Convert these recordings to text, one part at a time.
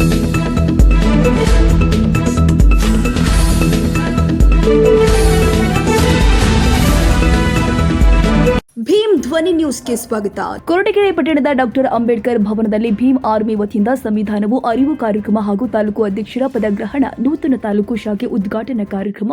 ಭೀಮ್ ಧ್ವನಿ ನ್ಯೂಸ್ಗೆ ಸ್ವಾಗತ. ಕೊರಟಗೆರೆ ಪಟ್ಟಣದ ಡಾಕ್ಟರ್ ಅಂಬೇಡ್ಕರ್ ಭವನದಲ್ಲಿ ಭೀಮ್ ಆರ್ಮಿ ವತಿಯಿಂದ ಸಂವಿಧಾನವು ಅರಿವು ಕಾರ್ಯಕ್ರಮ ಹಾಗೂ ತಾಲೂಕು ಅಧ್ಯಕ್ಷರ ಪದಗ್ರಹಣ ನೂತನ ತಾಲೂಕು ಶಾಖೆ ಉದ್ಘಾಟನಾ ಕಾರ್ಯಕ್ರಮ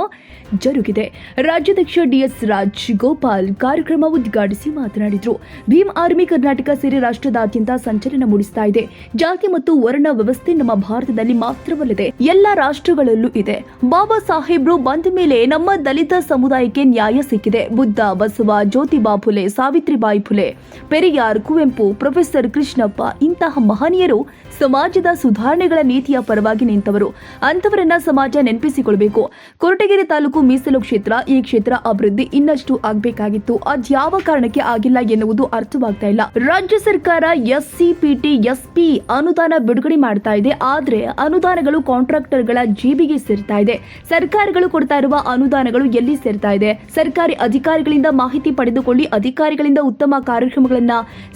ಜರುಗಿದೆ. ರಾಜ್ಯಾಧ್ಯಕ್ಷ ಡಿಎಸ್ ರಾಜ್ ಗೋಪಾಲ್ ಕಾರ್ಯಕ್ರಮ ಉದ್ಘಾಟಿಸಿ ಮಾತನಾಡಿದರು. ಭೀಮ್ ಆರ್ಮಿ ಕರ್ನಾಟಕ ಸೇರಿ ರಾಷ್ಟ್ರದಾದ್ಯಂತ ಸಂಚಲನ ಮೂಡಿಸ್ತಾ ಇದೆ. ಜಾತಿ ಮತ್ತು ವರ್ಣ ವ್ಯವಸ್ಥೆ ನಮ್ಮ ಭಾರತದಲ್ಲಿ ಮಾತ್ರವಲ್ಲದೆ ಎಲ್ಲ ರಾಷ್ಟ್ರಗಳಲ್ಲೂ ಇದೆ. ಬಾಬಾ ಸಾಹೇಬ್ರು ಬಂದ ಮೇಲೆ ನಮ್ಮ ದಲಿತ ಸಮುದಾಯಕ್ಕೆ ನ್ಯಾಯ ಸಿಕ್ಕಿದೆ. ಬುದ್ಧ, ಬಸವ ಜ್ಯೋತಿಬಾ ಫುಲೆ ಸಾವಿತ್ರಿಬಾಯಿ ಫುಲೆ. ಪೆರಿಯಾರ್, ಕುವೆಂಪು, ಪ್ರೊಫೆಸರ್ ಕೃಷ್ಣಪ್ಪ ಇಂತಹ ಮಹನೀಯರು ಸಮಾಜದ ಸುಧಾರಣೆಗಳ ನೀತಿಯ ಪರವಾಗಿ ನಿಂತವರು. ಅಂತವರನ್ನ ಸಮಾಜ ನೆನಪಿಸಿಕೊಳ್ಬೇಕು. ಕೊರಟಗೆರೆ ತಾಲೂಕು ಮೀಸಲು ಕ್ಷೇತ್ರ ಈ ಕ್ಷೇತ್ರ ಅಭಿವೃದ್ಧಿ ಇನ್ನಷ್ಟು ಆಗಬೇಕಾಗಿತ್ತು. ಅದ್ಯಾವ ಕಾರಣಕ್ಕೆ ಆಗಿಲ್ಲ ಎನ್ನುವುದು ಅರ್ಥವಾಗ್ತಾ ಇಲ್ಲ. ರಾಜ್ಯ ಸರ್ಕಾರ ಎಸ್ಸಿಪಿಟಿ, ಎಸ್ಪಿ ಅನುದಾನ ಬಿಡುಗಡೆ ಮಾಡ್ತಾ ಇದೆ. ಆದ್ರೆ ಅನುದಾನಗಳು ಕಾಂಟ್ರಾಕ್ಟರ್ಗಳ ಜೇಬಿಗೆ ಸೇರ್ತಾ ಇದೆ. ಸರ್ಕಾರಗಳು ಕೊಡ್ತಾ ಇರುವ ಅನುದಾನಗಳು ಎಲ್ಲಿ ಸೇರ್ತಾ ಇದೆ? ಸರ್ಕಾರಿ ಅಧಿಕಾರಿಗಳಿಂದ ಮಾಹಿತಿ ಪಡೆದುಕೊಳ್ಳಿ, ಅಧಿಕಾರಿಗಳಿಂದ ಉತ್ತಮ ಕಾರ್ಯಕ್ರಮಗಳನ್ನ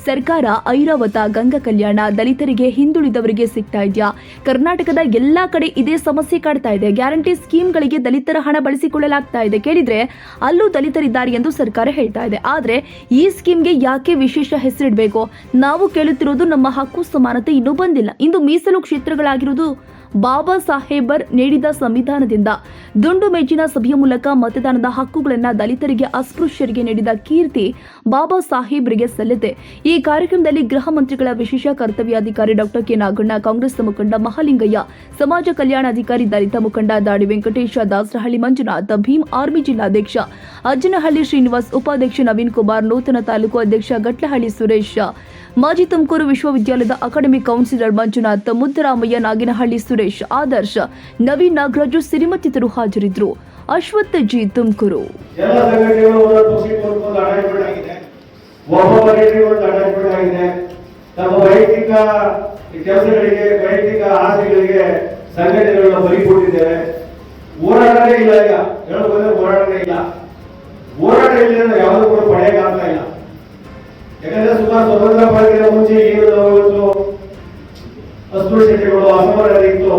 ಸರ್ಕಾರ, ಐರಾವತ, ಗಂಗಾ ಕಲ್ಯಾಣ, ದಲಿತರಿಗೆ ಹಿಂದುಳಿದವರಿಗೆ ಸಿಗ್ತಾ ಇದೆಯಾ? ಕರ್ನಾಟಕದ ಎಲ್ಲಾ ಕಡೆ ಇದೇ ಸಮಸ್ಯೆ ಕಾಡ್ತಾ ಇದೆ. ಗ್ಯಾರಂಟಿ ಸ್ಕೀಮ್ಗಳಿಗೆ ದಲಿತರ ಹಣ ಬಳಸಿಕೊಳ್ಳಲಾಗ್ತಾ ಇದೆ. ಕೇಳಿದ್ರೆ ಅಲ್ಲೂ ದಲಿತರಿದ್ದಾರೆ ಎಂದು ಸರ್ಕಾರ ಹೇಳ್ತಾ ಇದೆ. ಆದ್ರೆ ಈ ಸ್ಕೀಮ್ಗೆ ಯಾಕೆ ವಿಶೇಷ ಹೆಸರಿಡಬೇಕು? ನಾವು ಕೇಳುತ್ತಿರೋದು ನಮ್ಮ ಹಕ್ಕು ಸಮಾನತೆ ಇನ್ನೂ ಬಂದಿಲ್ಲ. ಇಂದು ಮೀಸಲು ಕ್ಷೇತ್ರಗಳಾಗಿರುವುದು ಬಾಬಾ ಸಾಹೇಬರ್ ನೀಡಿದ ಸಂವಿಧಾನದಿಂದ ದುಂಡು ಮೇಜಿನ ಸಭೆಯ ಮೂಲಕ ಮತದಾನದ ಹಕ್ಕುಗಳನ್ನು ದಲಿತರಿಗೆ ಅಸ್ಪೃಶ್ಯರಿಗೆ ನೀಡಿದ ಕೀರ್ತಿ ಬಾಬಾ ಸಾಹೇಬ್ರಿಗೆ ಸಲ್ಲಿದೆ ಈ ಕಾರ್ಯಕ್ರಮದಲ್ಲಿ ಗೃಹ ಮಂತ್ರಿಗಳ ವಿಶೇಷ ಕರ್ತವ್ಯಾಧಿಕಾರಿ ಡಾಕ್ಟರ್ ಕೆ ನಾಗಣ್ಣ, ಕಾಂಗ್ರೆಸ್ ಮುಖಂಡ ಮಹಾಲಿಂಗಯ್ಯ, ಸಮಾಜ ಕಲ್ಯಾಣಾಧಿಕಾರಿ ದಲಿತ ಮುಖಂಡ ದಾಡಿ ವೆಂಕಟೇಶ, ದಾಸರಹಳ್ಳಿ ಮಂಜುನಾಥ, ಭೀಮ್ ಆರ್ಮಿ ಜಿಲ್ಲಾಧ್ಯಕ್ಷ ಅಜ್ಜನಹಳ್ಳಿ ಶ್ರೀನಿವಾಸ್, ಉಪಾಧ್ಯಕ್ಷ ನವೀನ್ ಕುಮಾರ್, ನೂತನ ತಾಲೂಕು ಅಧ್ಯಕ್ಷ ಗಟ್ಲಹಳ್ಳಿ ಸುರೇಶ್ ಮಾಜಿ ತುಮಕೂರು ವಿಶ್ವವಿದ್ಯಾಲಯದ ಅಕಾಡೆಮಿ ಕೌನ್ಸಿಲರ್ ಮಂಜುನಾಥ್, ಮುದ್ದರಾಮಯ್ಯ, ನಾಗಿನಹಳ್ಳಿ ಸುರೇಶ್, ಆದರ್ಶ, ನವೀನ್ ನಾಗರಾಜು ಸಿರಿಮತ್ತಿತರು ಹಾಜರಿದ್ದರು. ಅಶ್ವತ್ಥ ಜಿ, ತುಮಕೂರು. ಹೋರಾಟನೇ ಇಲ್ಲ ಈಗ. ಹೋರಾಟನೇ ಇಲ್ಲ. ಹೋರಾಟ ಇಲ್ಲ ಯಾವುದೂ ಕೂಡ ಪಡೆಯಕ್ಕಾಗ್ತಾ ಇಲ್ಲ. ಸ್ವತಂತ್ರ ಮುಂಚೆ ಏನು ನಾವು ಇವತ್ತು ಅಸ್ಪೃಶ್ಯತೆಗಳು ಅಸಮಾನತೆ ಇತ್ತು.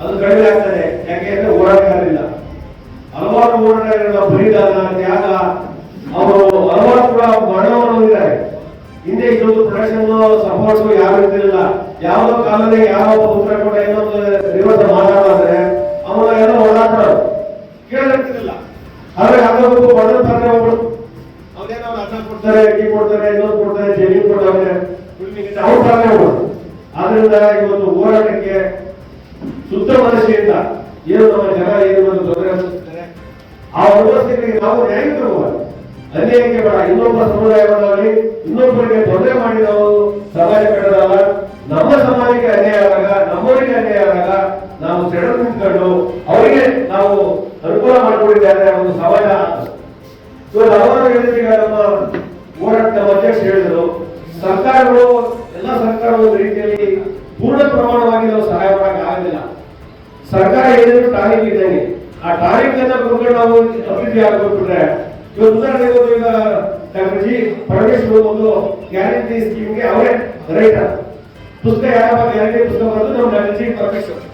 ಅದು ಕಡಿಮೆ ಆಗ್ತದೆ. ಯಾಕೆಂದ್ರೆ ಹೋರಾಟಗಾರರಿಲ್ಲ ಹಲವಾರು ಹೋರಾಟಗಾರರ ಬಲಿದಾನ ತ್ಯಾಗ ಅವರು ಹಲವಾರು ಕೂಡ ಮರಣವನ್ನು ಹೊಂದಿದ್ದಾರೆ. ಹಿಂದೆ ಇಷ್ಟೊಂದು ಪ್ರೊಡಕ್ಷನ್ ಸಪೋರ್ಟ್ ಯಾರು ಇರ್ತಿರಲಿಲ್ಲ. ಯಾವುದೋ ಕಾಲದಲ್ಲಿ ಯಾವ ಉತ್ತರ ಕೂಡ ಇನ್ನೊಂದು ರಿವರ್ಸ್ ಮಾತಾಡೋದ್ರೆ ಅವನ ಏನೋ ಓಡಾಡ್ತಾರೆ ಕೇಳಿರ್ತಿರಲಿಲ್ಲ ಆದ್ರೆ ಅದೊಂದು ಬಡವ ಪತ್ರ ಕೊಡ್ತಾರೆ, ಅಕ್ಕಿ ಕೊಡ್ತಾರೆ ಇನ್ನೊಂದು ಕೊಡ್ತಾರೆ ಜಮೀನು ಕೊಡ್ತಾರೆ. ಔಟ್ ಒಬ್ಬರು ಆದ್ರಿಂದ ಇವತ್ತು ಹೋರಾಟಕ್ಕೆ ಶುದ್ಧ ಮನಸ್ಸಿನಿಂದ ಏನು ನಮ್ಮ ಜನ ಏನು ಒಂದು ತೊಂದರೆ ಆ ವ್ಯವಸ್ಥೆಗಳಿಗೆ ನಾವು ನ್ಯಾಯ ಕೊಡುವ ಅನ್ಯಾಯಕ್ಕೆ ಬೇಡ, ಇನ್ನೊಬ್ಬ ಸಮುದಾಯವನ್ನಾಗಲಿ ಇನ್ನೊಬ್ಬರಿಗೆ ತೊಂದರೆ ಮಾಡಿ ನಾವು ಸಮಾಜ ಕಟ್ಟದಲ್ಲ. ನಮ್ಮ ಸಮಾಜಕ್ಕೆ ಅನ್ಯಾಯ ಆದಾಗ, ನಮ್ಮವರಿಗೆ ಅನ್ಯಾಯ ಆದಾಗ ನಾವು ಸೆಳೆದು ನಿಂತ್ಕೊಂಡು ಅವರಿಗೆ ನಾವು ಅನುಕೂಲ ಮಾಡಿಕೊಂಡಿದ್ದಾರೆ ಒಂದು ಸಮಾಜ. ಇವತ್ತು ಹಲವಾರು ಹೇಳಿದ್ರೆ ನಮ್ಮ ಹೋರಾಟ ನಮ್ಮ ಅಧ್ಯಕ್ಷ ಹೇಳಿದ್ರು. ಸರ್ಕಾರಗಳು, ಎಲ್ಲ ಸರ್ಕಾರಗಳು ರೀತಿಯಲ್ಲಿ ಪೂರ್ಣ ಪ್ರಮಾಣವಾಗಿ ನಾವು ಸಹಾಯ ಮಾಡಕ್ಕೆ ಆಗೋದಿಲ್ಲ. ಸರ್ಕಾರ ಹೇಳಿದ್ರು ಟಾರಿಕ್ ಇದ್ದಂಗೆ ಆ ಟಾರಿಕ್ ಅನ್ನ ಕೊಟ್ಕೊಂಡು ನಾವು ಅಭಿವೃದ್ಧಿ ಆಗ್ಬಿಟ್ರೆ ಇವತ್ತು ಉದಾಹರಣೆಗೆ ಒಂದು ಈಗ ಡಾಕ್ಟರ್ ಜಿ ಒಂದು ಗ್ಯಾರಂಟಿ ಸ್ಕೀಮ್ಗೆ ಅವರೇ ರೈತ ಪುಸ್ತಕ ಯಾರಪ್ಪ, ಗ್ಯಾರಂಟಿ ಪುಸ್ತಕ ಬರೆದು ನಮ್ಮ ಪರಮೇಶ್ವರ್.